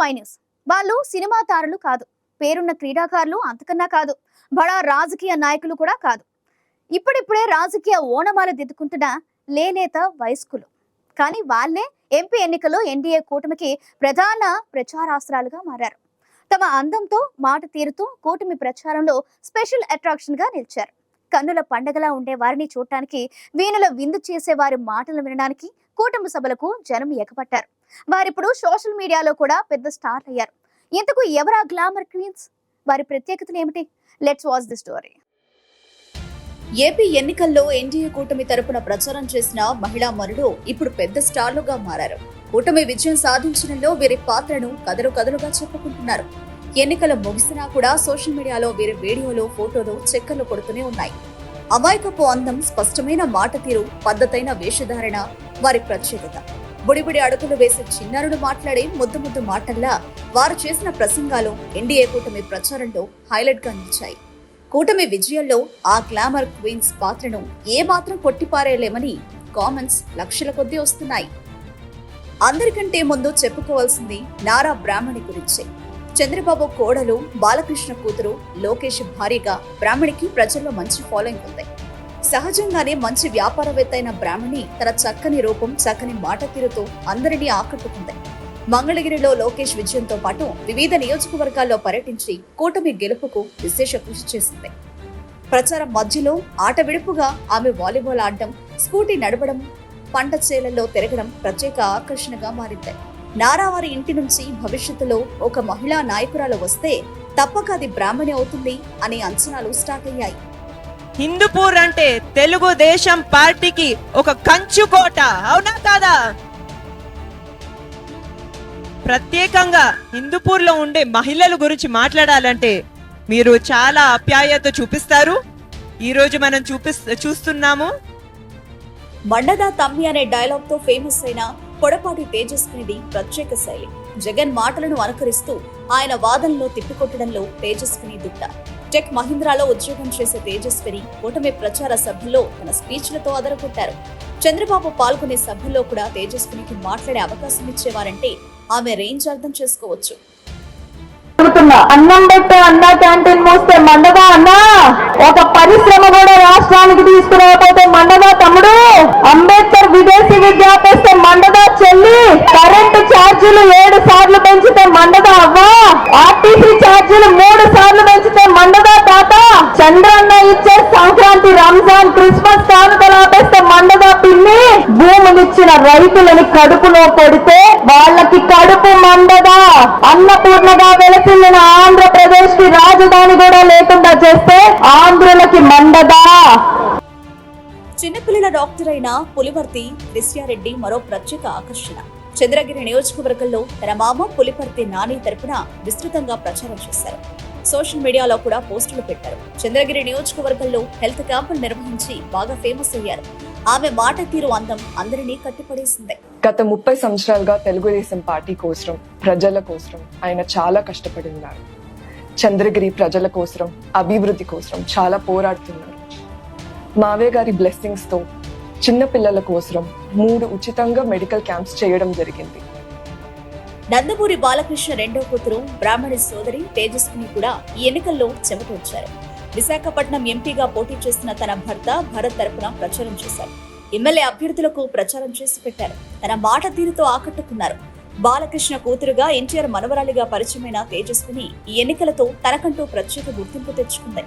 Y news. వాళ్ళు cinema తారలు కాదు. పేరున్న క్రీడాకారులు అంతకన్నా కాదు. బడా రాజకీయ నాయకులు కూడా కాదు. ఇప్పుడిప్పుడే రాజకీయ ఓనమాలు దిద్దుకుంటున్న లేనేత వయస్కులు. కానీ వాళ్ళే ఎంపీ ఎన్నికల్లో ఎన్డీఏ కూటమికి ప్రధాన ప్రచారాస్త్రాలుగా మారారు. తమ అందంతో మాట తీరుతూ కూటమి ప్రచారంలో స్పెషల్ అట్రాక్షన్గా నిలిచారు. కన్నుల పండగలా ఉండే వారిని చూడటానికి వీణుల విందు చేసే వారి మాటలు వినడానికి కూటమి సభలకు జనం ఎగపట్టారు వారిప్పుడు సోషల్ మీడియాలో కూడా పెద్ద స్టార్ అయ్యారు. ఇంతకు ఎవరా గ్లామర్ క్వీన్స్? వారి ప్రత్యేకతలు ఏమిటి? Let's watch the story. AP ఎన్నికల్లో ఎన్డీఏ కూటమి తరపున ప్రచారం చేసిన మహిళా మరుడు ఇప్పుడు పెద్ద స్టార్లుగా మారారు. కూటమి విజయం సాధించడంలో వీరి పాత్రను కదలు కదలుగా చెప్పుకుంటున్నారు. ఎన్నికలు ముగిసినా కూడా సోషల్ మీడియాలో వీరి వీడియోలు ఫోటోలు చెక్కర్లు కొడుతూనే ఉన్నాయి. అమాయకపు అందం స్పష్టమైన మాట తీరు పద్ధతైన వేషధారణ వారి ప్రత్యేకత. బుడిబుడి అడుగులు వేసే చిన్నారులు మాట్లాడే ముద్దు ముద్దు మాటల్లా వారు చేసిన ప్రసంగాలు ఎన్డీఏ కూటమి ప్రచారంలో హైలైట్గా నిలిచాయి. కూటమి విజయంలో ఆ గ్లామర్ క్వీన్స్ పాత్రను ఏమాత్రం కొట్టిపారేయలేమని కామెంట్స్ లక్షల కొద్దీ వస్తున్నాయి. అందరికంటే ముందు చెప్పుకోవాల్సింది నారా బ్రాహ్మణి గురించే. చంద్రబాబు కోడలు బాలకృష్ణ కూతురు లోకేష్ భారీగా బ్రాహ్మణికి ప్రజల్లో మంచి ఫాలోయింగ్ ఉంది. సహజంగానే మంచి వ్యాపారవేత్త అయిన బ్రాహ్మణి తన చక్కని రూపం చక్కని మాట తీరుతో అందరినీ ఆకట్టుకుంది. మంగళగిరిలో లోకేష్ విజయంతో పాటు వివిధ నియోజకవర్గాల్లో పర్యటించి కూటమి గెలుపుకు విశేష కృషి చేసింది. ప్రచారం మధ్యలో ఆట విడుపుగా ఆమె వాలీబాల్ ఆడడం స్కూటీ నడపడం పంట చేలల్లో తిరగడం ప్రత్యేక ఆకర్షణగా మారింది. నారావారి ఇంటి నుంచి భవిష్యత్తులో ఒక మహిళా నాయకురాలు వస్తే తప్పక అది బ్రాహ్మణి అవుతుంది అనే అంచనాలు స్టార్ట్ అయ్యాయి. హిందూపూర్ అంటే తెలుగుదేశం పార్టీకి ఒక కంచుకోట అవునా కాదా? ప్రత్యేకంగా హిందూపూర్లో ఉండే మహిళల గురించి మాట్లాడాలంటే మీరు చాలా అప్యాయత చూపిస్తారు. ఈ రోజు మనం చూపిస్ చూస్తున్నాము. మండదా తమ్మి అనే డైలాగ్తో ఫేమస్ అయిన పొడపాటి తేజస్వినిది ప్రత్యేక శైలి. జగన్ మాటలను అనుకరిస్తూ ఆయన వాదనలో తిప్పికొట్టడంలో తేజస్విని దుట్ట. టెక్ మహీంద్రాలో ఉద్యోగం చేసే తేజస్విని కూటమి ప్రచార సభల్లో తన స్పీచ్లతో అదరగొట్టారు. చంద్రబాబు పాల్గొనే సభల్లో కూడా తేజస్వినికి మాట్లాడే అవకాశం ఇచ్చేవారంటే ఆమె రేంజ్ అర్థం చేసుకోవచ్చు. అన్నం పెట్టే అన్న క్యాంటీన్ మూస్తే మండదా అన్నా? ఒక పరిశ్రమ కూడా రాష్ట్రానికి తీసుకురాకపోతే మండదా తమ్ముడు? అంబేద్కర్ చంద్రన్న సంక్రాంతి రంజాన్ క్రిస్మస్ కానుకలు ఆపేస్తే పిల్లి భూమినిచ్చిన భూములిచ్చిన రైతులని కడుపులో కొడితే వాళ్ళకి కడుపు మండదా అన్నపూర్ణగా వెలసిల్లిన ఆంధ్రప్రదేశ్కి రాజధాని కూడా లేకుండా చేస్తే ఆంధ్రులకి మండదా చిన్నపిల్లల డాక్టర్ అయిన పులివర్తి దిశ్యారెడ్డి మరో ప్రత్యేక ఆకర్షణ. చంద్రగిరి నియోజకవర్గంలో తన మామ పులిపర్తి నాని తరపున విస్తృతంగా ప్రచారం చేశారు. సోషల్ మీడియాలో కూడా పోస్టులు పెట్టారు. చంద్రగిరి నియోజకవర్గంలో హెల్త్ క్యాంపులు నిర్వహించి బాగా ఫేమస్ అయ్యారు. ఆమె మాట తీరు అందం అందరినీ కట్టిపడేసింది. గత ముప్పై సంవత్సరాలుగా తెలుగుదేశం పార్టీ కోసం ప్రజల కోసం ఆయన చాలా కష్టపడి ఉన్నారు చంద్రగిరి ప్రజల కోసం అభివృద్ధి కోసం చాలా పోరాడుతున్నారు. మావే గారి బ్లెస్సింగ్స్తో చిన్నపిల్లల కోసం మూడు ఉచితంగా మెడికల్ క్యాంప్స్ చేయడం జరిగింది. నందమూరి బాలకృష్ణ రెండో కూతురు బ్రాహ్మణి సోదరి తేజస్విని కూడా ఈ ఎన్నికల్లో చెమటొచ్చారు విశాఖపట్నం ఎంపీగా పోటీ చేస్తున్న తన భర్త భరత్ తరపున ప్రచారం చేశారు. ఎమ్మెల్యే అభ్యర్థులకు ప్రచారం చేసి పెట్టారు. తన మాట తీరుతో ఆకట్టుకున్నారు. బాలకృష్ణ కూతురుగా ఎన్టీఆర్ మనవరాలిగా పరిచయమైన తేజస్విని ఈ ఎన్నికలతో తనకంటూ ప్రత్యేక గుర్తింపు తెచ్చుకుంది.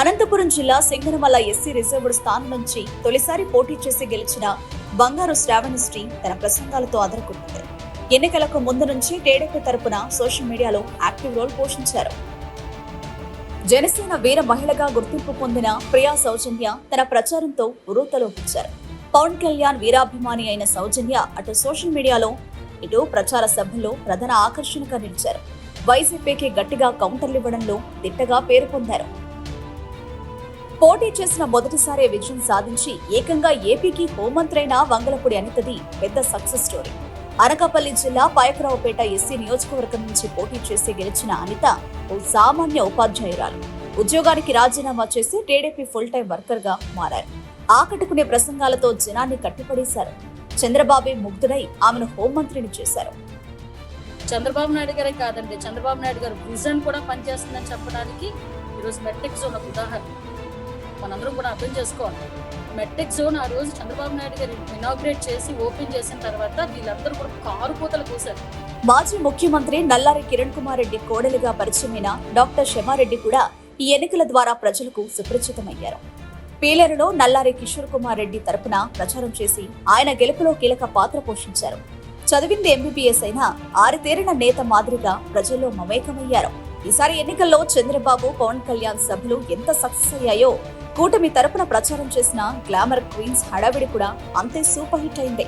అనంతపురం జిల్లా సింగనమల ఎస్సీ రిజర్వ్డ్ స్థానం నుంచి తొలిసారి పోటీ చేసి గెలిచిన బంగారు శ్రావణిశ్రీ తన ప్రసంగాలతో అదరగొట్టింది. ఎన్నికలకు ముందు నుంచి టీడీపీ తరపున సోషల్ మీడియాలో యాక్టివ్ రోల్ పోషించారు. జనసేన వీర మహిళగా గుర్తింపు పొందిన ప్రియా సౌజన్య తన ప్రచారంతో ఉరూతలోకిచ్చారు పవన్ కళ్యాణ్ వీరాభిమాని అయిన సౌజన్య అటు సోషల్ మీడియాలో ఇటు ప్రచార సభల్లో ప్రధాన ఆకర్షణగా నిలిచారు. వైసీపీకి గట్టిగా కౌంటర్లు ఇవ్వడంలో దిట్టగా పేరు పొందారు. పోటీ చేసిన మొదటిసారే విజయం సాధించి ఏకంగా ఏపీకి హోంమంత్రి అయిన వంగలపూడి అనితది పెద్ద సక్సెస్ స్టోరీ. అనకాపల్లి జిల్లా పాయకరావుపేట ఎస్సీ నియోజకవర్గం నుంచి పోటీ చేసి గెలిచిన అనిత ఓ సామాన్య ఉపాధ్యాయురాలు. ఉద్యోగానికి రాజీనామా చేసి టీడీపీ ఫుల్ టైం వర్కర్గా మారారు. ఆకట్టుకునే ప్రసంగాలతో జనాన్ని కట్టిపడేశారు. చంద్రబాబే ముగ్ధుడై ఆమెను హోంమంత్రిని చేశారు. చంద్రబాబు నాయుడు గారే కాదండి చంద్రబాబు నాయుడు గారు విజన్ కూడా పనిచేస్తుందని చెప్పడానికి ఈరోజు మెట్రిక్ జోన్ ఒక ఉదాహరణ. మనందరం కూడా అర్థం చేసుకోవాలి. మెట్రిక్ జోన్ ఆ రోజు చంద్రబాబు నాయుడు గారు ఇనాగ్రేట్ చేసి ఓపెన్ చేసిన తర్వాత వీళ్ళందరూ కూడా కారు పూతలు కూశారు మాజీ ముఖ్యమంత్రి నల్లారి కిరణ్ కుమార్ రెడ్డి కోడలిగా పరిచయమైన డాక్టర్ శమారెడ్డి కూడా ఈ ఎన్నికల ద్వారా ప్రజలకు సుపరిచితమయ్యారు. పీలేరులో నల్లారి కిషోర్ కుమార్ రెడ్డి తరపున ప్రచారం చేసి ఆయన గెలుపులో కీలక పాత్ర పోషించారు. చదివింది ఎంబీబీఎస్ అయినా ఆరితేరిన నేత మాదిరిగా ప్రజల్లో మమేకమయ్యారు. ఈసారి ఎన్నికల్లో చంద్రబాబు పవన్ కళ్యాణ్ సభలు ఎంత సక్సెస్ అయ్యాయో కూటమి తరపున ప్రచారం చేసిన గ్లామర్ క్వీన్స్ హడావిడి కూడా అంతే సూపర్ హిట్ అయింది.